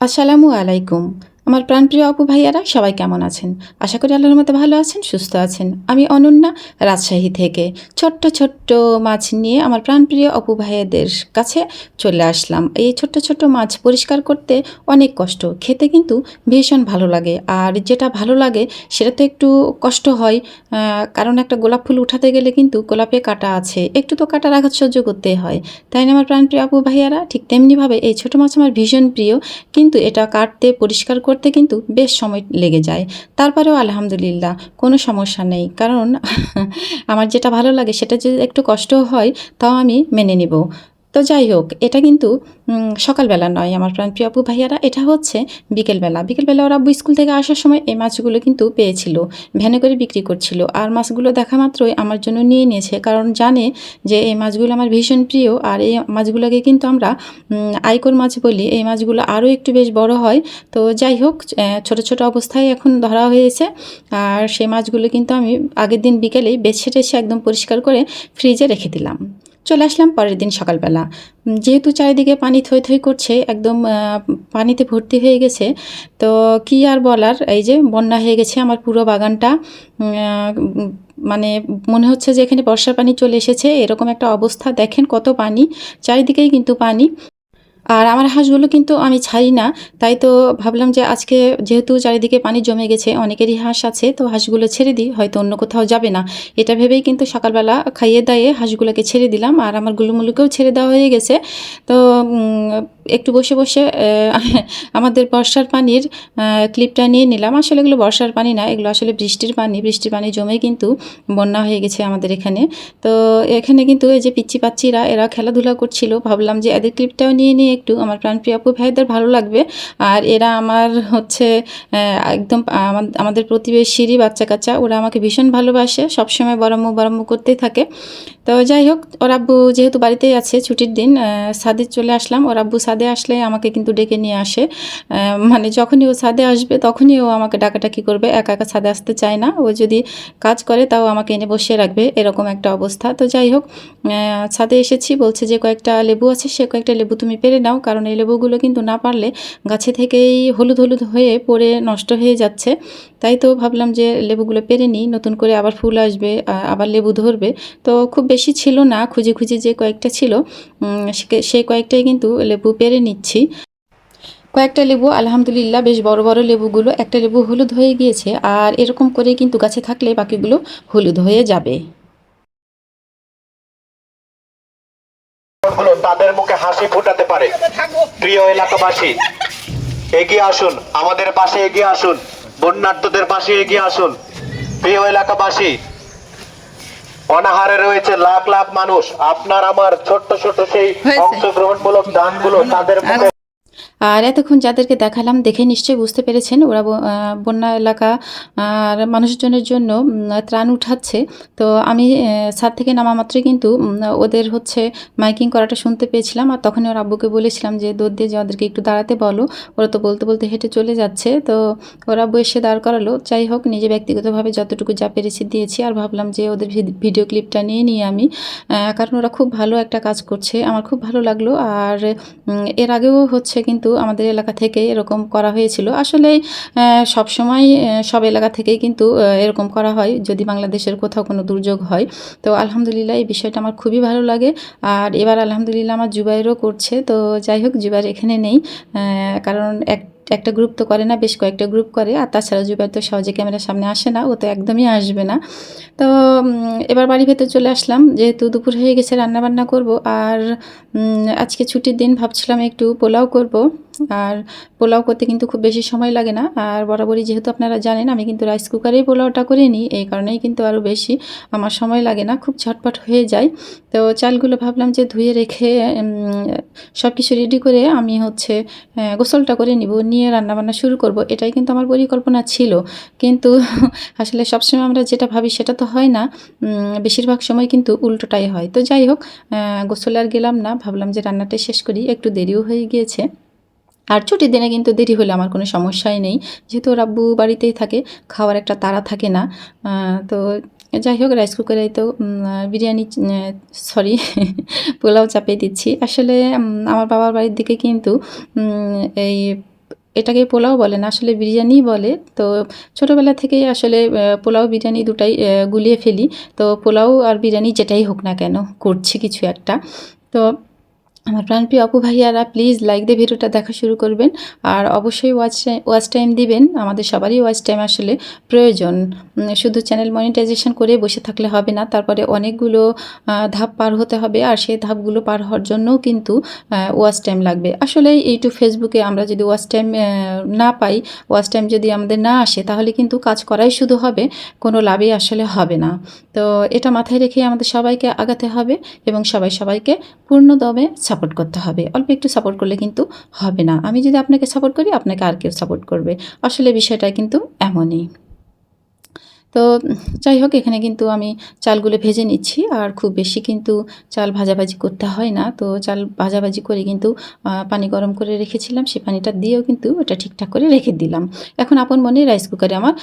আসসালামু আলাইকুম। আমার প্রাণপ্রিয় অপু ভাইয়ারা, সবাই কেমন আছেন? আশা করি আল্লাহর মতো ভালো আছেন, সুস্থ আছেন। আমি অনন্যা, রাজশাহী থেকে। ছোট্ট ছোট্ট মাছ নিয়ে আমার প্রাণপ্রিয় অপু ভাইয়াদের কাছে চলে আসলাম। এই ছোট্ট ছোট্ট মাছ পরিষ্কার করতে অনেক কষ্ট, খেতে কিন্তু ভীষণ ভালো লাগে। আর যেটা ভালো লাগে, সেটা তো একটু কষ্ট হয়। কারণ একটা গোলাপ ফুল উঠাতে গেলে কিন্তু গোলাপে কাটা আছে, একটু তো কাটার আঘাত সহ্য করতে হয়। তাই না, আমার প্রাণপ্রিয় অপু ভাইয়ারা? ঠিক তেমনিভাবে এই ছোটো মাছ আমার ভীষণ প্রিয়। কিন্তু এটা কাটতে, পরিষ্কার করতে কিন্তু বেশ সময় লেগে যায়। তারপরেও আলহামদুলিল্লাহ কোনো সমস্যা নেই। কারণ আমার যেটা ভালো লাগে সেটা যদি একটু কষ্ট হয়, তাও আমি মেনে নিব। তো যাই হোক, এটা কিন্তু সকালবেলা নয় আমার প্রাণপ্রিয় আপু ভাইয়ারা, এটা হচ্ছে বিকেলবেলা। বিকেলবেলা ওরা আব্বু স্কুল থেকে আসার সময় এই মাছগুলো কিন্তু পেয়েছিল, ভ্যানে করে বিক্রি করছিল। আর মাছগুলো দেখা মাত্রই আমার জন্য নিয়ে নিয়েছে, কারণ জানে যে এই মাছগুলো আমার ভীষণ প্রিয়, আর এই মাছগুলোকে কিন্তু আমরা আইকর মাছ বলি, এই মাছগুলো আরও একটু বেশ বড় হয়। তো যাই হোক ছোট ছোট অবস্থায় এখন ধরা হয়েছে, আর সেই মাছগুলো কিন্তু আমি আগের দিন বিকেলেই বেছে টেছে একদম পরিষ্কার করে ফ্রিজে রেখে দিলাম। চলে আসলাম পরের দিন সকালবেলা। যেহেতু চারিদিকে পানি থই থই করছে, একদম পানিতে ভর্তি হয়ে গেছে, তো কি আর বলার, এই যে বন্যা হয়ে গেছে আমার পুরো বাগানটা। মানে মনে হচ্ছে যে এখানে বর্ষার পানি চলে এসেছে, এরকম একটা অবস্থা। দেখেন কত পানি, চারিদিকেই কিন্তু পানি। আর আমার হাঁসগুলো কিন্তু আমি ছাড়ি না। তাই তো ভাবলাম যে আজকে যেহেতু চারিদিকে পানি জমে গেছে, অনেকেরই হাঁস আছে, তো হাঁসগুলো ছেড়ে দিই, হয়তো অন্য কোথাও যাবে না। এটা ভেবেই কিন্তু সকালবেলা খাইয়ে দাইয়ে হাঁসগুলোকে ছেড়ে দিলাম, আর আমার গুলুমুলুকেও ছেড়ে দেওয়া হয়ে গেছে। তো একটু বসে বসে আমাদের বর্ষার পানির ক্লিপটা নিয়ে নিলাম। আসলে এগুলো বর্ষার পানি না, এগুলো আসলে বৃষ্টির পানি। বৃষ্টির পানি জমে কিন্তু বন্যা হয়ে গেছে আমাদের এখানে। তো, এখানে কিন্তু এই যে পিচ্ছি পাচ্ছিরা এরা খেলাধুলা করছিল। ভাবলাম যে এদের ক্লিপটাও নিয়ে নিয়ে একটু আমার প্রাণপ্রিয় আপু ভাইদের ভালো লাগবে। আর এরা আমার হচ্ছে একদম আমা- আমাদের প্রতিবেশীরই বাচ্চা কাচ্চা ওরা আমাকে ভীষণ ভালোবাসে, সবসময় বরাম্মু বরাম্মু করতেই থাকে। তো যাই হোক, ওর আব্বু যেহেতু বাড়িতেই আছে ছুটির দিন সাদে চলে আসলাম। ওর আব্বু সাদে আসলে আমাকে কিন্তু ডেকে নিয়ে আসে। মানে যখনই ও সাদে আসবে, তখনই ও আমাকে ডাকাটাকি করবে। একা একা ছাদে আসতে চায় না। ও যদি কাজ করে, তাও আমাকে এনে বসিয়ে রাখবে। এরকম একটা অবস্থা। তো যাই হোক ছাদে এসেছি। বলছে যে কয়েকটা লেবু আছে, সে কয়েকটা লেবু তুমি পেরে নাও কারণ এই লেবুগুলো কিন্তু না পারলে গাছে থেকেই হলুদ হলুদ হয়ে পড়ে নষ্ট হয়ে যাচ্ছে। তাই তো ভাবলাম যে লেবুগুলো পেরে নিই, নতুন করে আবার ফুল আসবে আবার লেবু ধরবে। তো খুব বেশি ছিল না, খুঁজে খুঁজে যে কয়েকটা ছিল সে- কয়েকটাই কিন্তু লেবু পেরে নিচ্ছি। কয়েকটা লেবু, আলহামদুলিল্লাহ, বেশ বড় বড় লেবুগুলো। একটা লেবু হলুদ হয়ে গিয়েছে, আর এরকম করে কিন্তু গাছে থাকলে বাকিগুলো হলুদ হয়ে যাবে। হলো তাদের মুখে হাসি ফোটাতে পারে। প্রিয় এলাকাবাসী এগিয়ে আসুন আমাদের পাশে এগিয়ে আসুন বন্যার্থদের পাশে এগিয়ে আসুন। প্রিয় এলাকাবাসী অনাহারে রয়েছে লাখ লাখ মানুষ। আপনার আমার ছোট্ট ছোট সেই। অংশগ্রহণমূলক দানগুলো তাদের মুখে আর এতক্ষণ যাদেরকে দেখালাম, দেখে নিশ্চয়ই বুঝতে পেরেছেন ওরা বন্যা এলাকা, আর মানুষজনের জন্য ত্রাণ উঠাচ্ছে। তো আমি ছাদ থেকে নামা মাত্রই কিন্তু ওদের হচ্ছে মাইকিং করাটা শুনতে পেয়েছিলাম। আর তখনই ওর আব্বুকে বলেছিলাম যে, দৌড় দিয়ে যে ওদেরকে একটু দাঁড়াতে বলো। ওরা তো বলতে বলতে হেঁটে চলে যাচ্ছে। তো ওরা আব্বু এসে দাঁড় করালো। যাই হোক, নিজে ব্যক্তিগতভাবে যতটুকু যা পেরেছি দিয়েছি। আর ভাবলাম যে, ওদের ভিড- ভিডিও ক্লিপটা নিয়ে নিই আমি। কারণ ওরা খুব ভালো একটা কাজ করছে। আমার খুব ভালো লাগল। আর এর আগেও হচ্ছে কিন্তু আমাদের এলাকা থেকে এরকম করা হয়েছিল। আসলে সব সময় সব এলাকা থেকেই কিন্তু এরকম করা হয়। যদি বাংলাদেশের কোথাও কোনো দুর্যোগ হয়, তো আলহামদুলিল্লাহ এই বিষয়টা আমার খুবই ভালো লাগে। আর এবার আলহামদুলিল্লাহ আমার জুবাইরও করছে। তো যাই হোক, জুবাইর এখানে নেই কারণ এক একটা গ্রুপ তো করে না, বেশ কয়েকটা গ্রুপ করে। আর তাছাড়া জুবাইর তো সহজে ক্যামেরার সামনে আসে না, ও তো একদমই আসবে না। তো এবার বাড়ি ভেতর চলে আসলাম, যেহেতু দুপুর হয়ে গেছে রান্নাবান্না করব। আর আজকে ছুটির দিন, ভাবছিলাম একটু পোলাও করব। আর পোলাও করতে কিন্তু খুব বেশি সময় লাগে না। আর বরাবরই যেহেতু আপনারা জানেন, আমি কিন্তু রাইস কুকারেই পোলাওটা করে নিই, এই কারণেই কিন্তু আরও বেশি আমার সময় লাগে না, খুব ঝটপট হয়ে যায়। তো চালগুলো ভাবলাম যে ধুয়ে রেখে সব কিছু রেডি করে আমি হচ্ছে গোসলটা করে নিব, নিয়ে রান্নাবান্না শুরু করব। এটাই কিন্তু আমার পরিকল্পনা ছিল। কিন্তু আসলে সবসময় আমরা যেটা ভাবি সেটা তো হয় না বেশিরভাগ সময় কিন্তু উল্টোটাই হয়। তো যাই হোক গোসলে আর গেলাম না, ভাবলাম যে রান্নাটা শেষ করি, একটু দেরিও হয়ে গিয়েছে। আর ছুটির দিনে কিন্তু দেরি হলে আমার কোনো সমস্যাই নেই। যেহেতু ওর আব্বু বাড়িতেই থাকে, খাওয়ার একটা তাড়া থাকে না। তো যাই হোক, রাইস কুকারে তো বিরিয়ানি সরি, পোলাও চাপিয়ে দিচ্ছি। আসলে আমার বাবার বাড়ির দিকে কিন্তু এই এটাকে পোলাও বলে না, আসলে বিরিয়ানি বলে। তো ছোটোবেলা থেকেই আসলে পোলাও, বিরিয়ানি দুটাই গুলিয়ে ফেলি। তো পোলাও আর বিরিয়ানি যেটাই হোক না কেন, করছি কিছু একটা। তো আমার প্রাণপ্রিয় অপু ভাইয়ারা প্লিজ লাইক দিয়ে ভিডিওটা দেখা শুরু করবেন। আর অবশ্যই ওয়াচ ওয়াচ টাইম দিবেন। আমাদের সবারই ওয়াচ টাইম আসলে প্রয়োজন। শুধু চ্যানেল মনিটাইজেশন করে বসে থাকলে হবে না, তারপরে অনেকগুলো ধাপ পার হতে হবে। আর সেই ধাপগুলো পার হওয়ার জন্যও কিন্তু ওয়াচ টাইম লাগবে। আসলে ইউটিউব ফেসবুকে আমরা যদি ওয়াচ টাইম না পাই ওয়াচ টাইম যদি আমাদের না আসে, তাহলে কিন্তু কাজ করাই শুধু হবে, কোনো লাভই আসলে হবে না। তো এটা মাথায় রেখে আমাদের সবাইকে আগাতে হবে এবং সবাই সবাইকে পূর্ণ দমে সাপোর্ট করতে হবে। অল্প একটু সাপোর্ট করলে কিন্তু হবে না। আমি যদি আপনাকে সাপোর্ট করি, আপনাকে আর কেউ সাপোর্ট করবে। আসলে বিষয়টা কিন্তু এমনই। তো যাই হোক, এখানে কিন্তু আমি চালগুলো ভেজে নিচ্ছি। আর খুব বেশি কিন্তু চাল ভাজাভাজি করতে হয় না। তো চাল ভাজাভাজি করে কিন্তু পানি গরম করে রেখেছিলাম। সেই পানিটা দিয়েও কিন্তু ওটা ঠিকঠাক করে রেখে দিলাম। এখন আপন মনে রাইস কুকারে আমার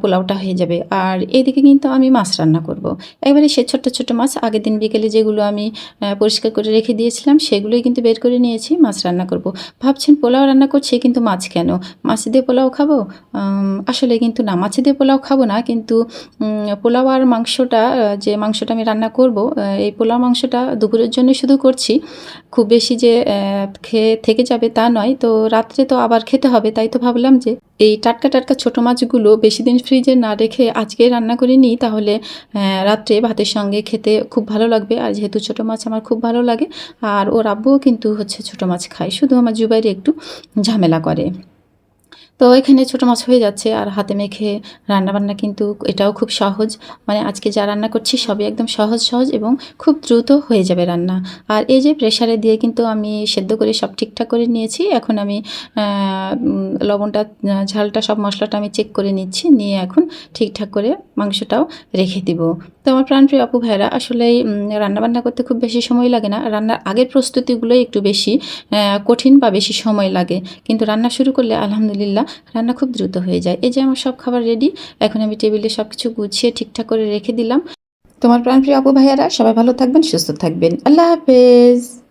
পোলাওটা হয়ে যাবে। আর এইদিকে কিন্তু আমি মাছ রান্না করব। এবারে সে ছোট্ট ছোট্ট মাছ, আগের দিন বিকেলে যেগুলো আমি পরিষ্কার করে রেখে দিয়েছিলাম, সেগুলোই কিন্তু বের করে নিয়েছি, মাছ রান্না করব। ভাবছেন পোলাও রান্না করছি, কিন্তু মাছ কেন? মাছ দিয়ে পোলাও খাব? আসলে কিন্তু না, মাছ দিয়ে পোলাও খাব না, কিন্তু উম, পোলাও আর মাংসটা যে মাংসটা আমি রান্না করব এই পোলাও মাংসটা দুপুরের জন্য শুধু করছি। খুব বেশি যে খেয়ে থেকে যাবে তা নয় তো রাত্রে তো আবার খেতে হবে তাই তো ভাবলাম যে এই টাটকা টাটকা ছোটো মাছগুলো বেশি দিন ফ্রিজে না রেখে আজকে রান্না করে নিই তাহলে রাত্রে ভাতের সঙ্গে খেতে খুব ভালো লাগবে। আর যেহেতু ছোটো মাছ আমার খুব ভালো লাগে আর ওর আব্বুও কিন্তু হচ্ছে ছোটো মাছ খায় শুধু আমার জুবাইরে একটু ঝামেলা করে। তো এখানে ছোটো মাছ হয়ে যাচ্ছে আর হাতে মেখে রান্নাবান্না কিন্তু এটাও খুব সহজ। মানে আজকে যা রান্না করছি সবই একদম সহজ সহজ এবং খুব দ্রুত হয়ে যাবে রান্না। আর এই যে প্রেশারে দিয়ে কিন্তু আমি সেদ্ধ করে সব ঠিকঠাক করে নিয়েছি। এখন আমি লবণটা, ঝালটা, সব মশলাটা আমি চেক করে নিচ্ছি। নিয়ে এখন ঠিকঠাক করে মাংসটাও রেখে দিব। তো আমার প্রাণপ্রিয় আপু ভাইরা আসলে রান্নাবান্না করতে খুব বেশি সময় লাগে না। রান্নার আগের প্রস্তুতিগুলোই একটু বেশি কঠিন বা বেশি সময় লাগে। কিন্তু রান্না শুরু করলে আলহামদুলিল্লাহ রান্না খুব দ্রুত হয়ে যায়। এই যে আমার সব খাবার রেডি এখন আমি টেবিলে সব কিছু গুছিয়ে ঠিকঠাক করে রেখে দিলাম। তোমার প্রাণপ্রিয় আপু ভাইয়ারা, সবাই ভালো থাকবেন, সুস্থ থাকবেন। আল্লাহ হাফেজ।